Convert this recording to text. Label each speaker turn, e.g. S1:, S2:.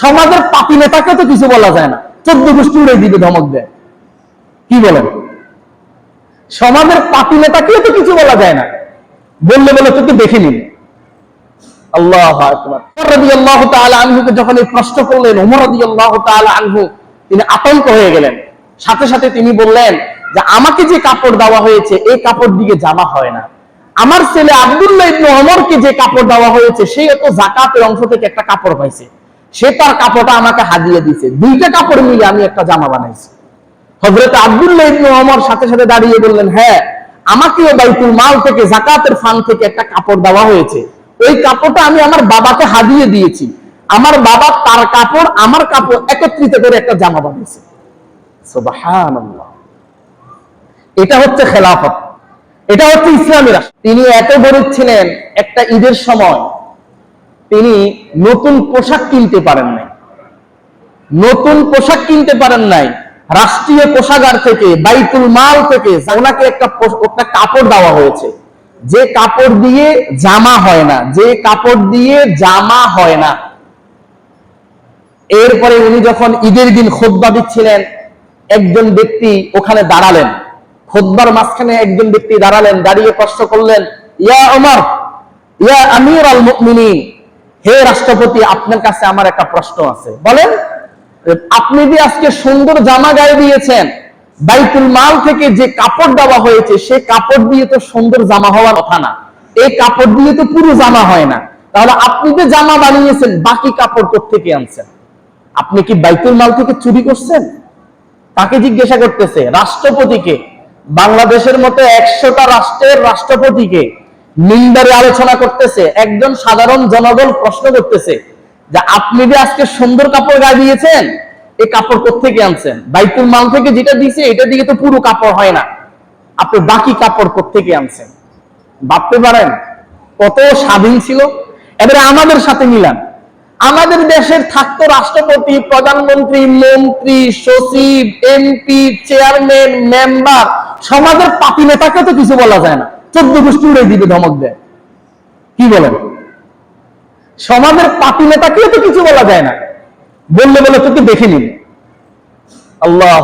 S1: সমাজের পাপি নেতাকে তো কিছু বলা যায় না। চোদ্দ গোষ্ঠী উড়ে দিবে, ধমক দেয়। কি বলেন? সমাজের পাপি নেতাকেও তো কিছু বলা যায় না। বললে বলে তোকে দেখে নিন। আল্লাহ আনহুকে যখন এই প্রশ্ন করলেন রাদিয়াল্লাহু তাআলা আনহু, তিনি আতঙ্ক হয়ে গেলেন। সাথে সাথে তিনি বললেন যে, আমাকে যে কাপড় দেওয়া হয়েছে, এই কাপড় দিয়ে জামা হয় না। আমার ছেলে আব্দুল্লাহ ইবনে ওমরকে যে কাপড় দেওয়া হয়েছে, সে তো যাকাতের অংশ থেকে একটা কাপড় পাইছে। সে তার কাপড়টা আমাকে হাদিয়ে দিয়েছে। দুইটা কাপড় মিলে আমি একটা জামা বানাইছি। হযরত আব্দুল্লাহ ইবনে ওমর সাথে সাথে দাঁড়িয়ে বললেন হ্যাঁ আমাকেও বাইতুল মাল থেকে যাকাতের ফান্ড থেকে একটা কাপড় দেওয়া হয়েছে। ওই কাপড়টা আমি আমার বাবাকে হাদিয়ে দিয়েছি। আমার বাবা তার কাপড়, আমার কাপড় একত্রিত করে একটা জামা বানিয়েছে। এটা হচ্ছে খেলাফত। এটা হচ্ছে ইসলামী রাষ্ট্র। তিনি এত গরিব ছিলেন একটা ঈদের সময়। তিনি নতুন পোশাক কিনতে পারেন নাই। নতুন পোশাক কিনতে পারেন নাই। রাষ্ট্রীয় কোষাগার থেকে, বাইতুল মাল থেকে ওনাকে একটা একটা কাপড় দেওয়া হয়েছে। যে কাপড় দিয়ে জামা হয় না, যে কাপড় দিয়ে জামা হয় না। এরপরে উনি যখন ঈদের দিন খোদ্া দিচ্ছিলেন, একজন ব্যক্তি ওখানে দাঁড়ালেন। খোদ্বার মাঝখানে একজন ব্যক্তি দাঁড়ালেন, দাঁড়িয়ে প্রশ্ন করলেন, ইয়া ওমর, ইয়া আমির আল মুমিনিন হে রাষ্ট্রপতি, আপনার কাছে আমার একটা প্রশ্ন আছে। বলেন, আপনি যে আজকে সুন্দর জামা গায়ে দিয়েছেন, বাইতুল মাল থেকে যে কাপড় দেওয়া হয়েছে, সে কাপড় দিয়ে তো সুন্দর জামা হওয়ার কথা না। এই কাপড় দিয়ে তো পুরো জামা হয় না। তাহলে আপনি যে জামা বানিয়েছেন, বাকি কাপড় থেকে আনছেন? আপনি কি বাইতুল মাল থেকে চুরি করছেন? তাকে জিজ্ঞাসা করতেছে, রাষ্ট্রপতিকে। বাংলাদেশের মতো একশোটা রাষ্ট্রের রাষ্ট্রপতিকে নিন্দারে আলোচনা করতেছে, একজন সাধারণ জনগণ প্রশ্ন করতেছে যে, আপনি যে আজকে সুন্দর কাপড় গায়ে দিয়েছেন, এই কাপড় কোথেকে আনছেন? বাইতুল মাল থেকে যেটা দিয়েছে এটা দিয়ে তো পুরো কাপড় হয় না। আপনি বাকি কাপড় কোথেকে আনছেন? ভাবতে পারেন, কত স্বাধীন ছিল। এবারে আমাদের সাথে মিলান। আমাদের দেশের থাকতো রাষ্ট্রপতি, প্রধানমন্ত্রী, মন্ত্রী, সচিব, এমপি, চেয়ারম্যান, মেম্বার, সমাজের পাপি নেতাকে তো কিছু বলা যায় না। চোদ্দ গোষ্ঠী উড়ে দিবে, ধমক দেয়। কি বলেন সমাজের পাপি নেতাকেও তো কিছু বলা যায় না। বললে বলে তোকে দেখে নিন আল্লাহ